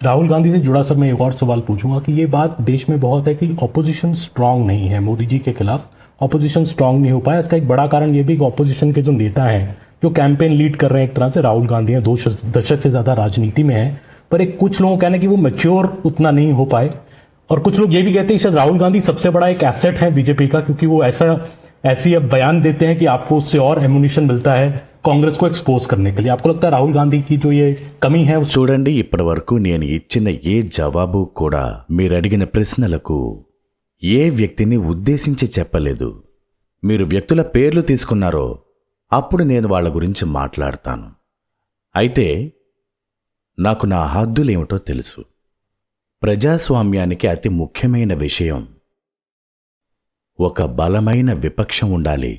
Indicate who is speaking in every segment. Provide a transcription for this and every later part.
Speaker 1: राहुल गांधी से जुड़ा सर मैं एक और सवाल पूछूँगा कि ये बात देश में बहुत है कि ऑपोजिशन स्ट्रांग नहीं है मोदी जी के खिलाफ। ऑपोजिशन स्ट्रांग नहीं हो पाया। इसका एक बड़ा कारण ये भी कि ऑपोजिशन के जो नेता हैं, जो कैंपेन लीड कर रहे हैं एक तरह से, राहुल गांधी हैं, दो दशक से ज़्यादा राजनीति में है, पर एक कुछ लोगों कहना कि वो मेच्योर उतना नहीं हो पाए। और कुछ लोग ये भी कहते हैं शायद राहुल गांधी सबसे बड़ा एक एसेट है बीजेपी का, क्योंकि वो ऐसा, ऐसी अब बयान देते हैं कि आपको उससे और एम्यूनिशन मिलता है। कांग्रेस को एक्सपोज करने के लिए आपको लगता है राहुल गांधी की जो ये कमी है उस
Speaker 2: చూడండి ఇప్పటి వరకు నేను ఇచ్చిన ఏ జవాబు కూడా మీరు అడిగిన ప్రశ్నలకు ఏ వ్యక్తిని ఉద్దేశించి చెప్పలేదు మీరు వ్యక్తుల పేర్లు తీసుకున్నారో అప్పుడు నేను వాళ్ళ గురించి మాట్లాడతాను అయితే నాకు నా హద్దులేమిటో తెలుసు ప్రజాస్వామ్యానికి అతి ముఖ్యమైన విషయం ఒక బలమైన విపక్షం ఉండాలి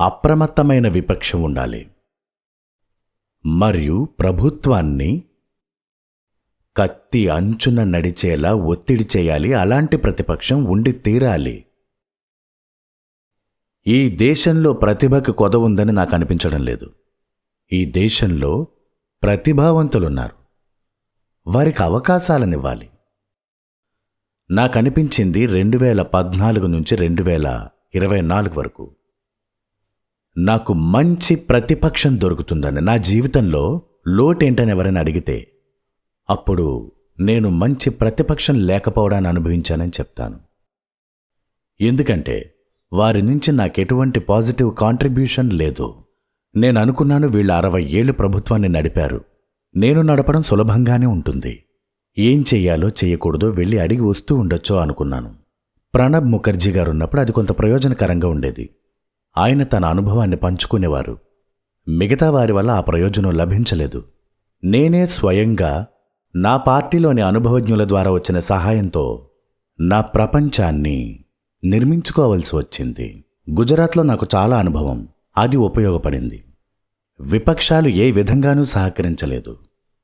Speaker 2: అప్రమత్తమైన విపక్షం ఉండాలి. మరియు ప్రభుత్వాన్ని కత్తి అంచున నడిచేలా ఒత్తిడి చేయాలి. అలాంటి ప్రతిపక్షం ఉండి తీరాలి. ఈ దేశంలో ప్రతిభకు కొద ఉందని నాకు అనిపించడం లేదు. ఈ దేశంలో ప్రతిభావంతులున్నారు. వారికి అవకాశాలనివ్వాలి. నాకు అనిపించింది రెండు వేల పద్నాలుగు నుంచి రెండు వేల ఇరవై నాలుగు వరకు. నాకు మంచి ప్రతిపక్షం దొరుకుతుందని నా జీవితంలో లోటేంటని ఎవరైనా అడిగితే అప్పుడు నేను మంచి ప్రతిపక్షం లేకపోవడాన్ని అనుభవించానని చెప్తాను. ఎందుకంటే వారి నుంచి నాకు ఎటువంటి పాజిటివ్ కాంట్రిబ్యూషన్ లేదు. నేను అనుకున్నాను వీళ్ళు అరవై ఏళ్ళు ప్రభుత్వాన్ని నడిపారు. నేను నడపడం సులభంగానే ఉంటుంది. ఏం చెయ్యాలో చేయకూడదో వెళ్ళి అడిగి వస్తూ ఉండొచ్చో అనుకున్నాను. ప్రణబ్ ముఖర్జీ గారు ఉన్నప్పుడు అది కొంత ప్రయోజనకరంగా ఉండేది. ఆయన తన అనుభవాన్ని పంచుకునేవారు. మిగతా వారి వల్ల ఆ ప్రయోజనం లభించలేదు. నేనే స్వయంగా నా పార్టీలోని అనుభవజ్ఞుల ద్వారా వచ్చిన సహాయంతో నా ప్రపంచాన్ని నిర్మించుకోవలసి వచ్చింది. గుజరాత్లో నాకు చాలా అనుభవం. అది ఉపయోగపడింది. విపక్షాలు ఏ విధంగానూ సహకరించలేదు.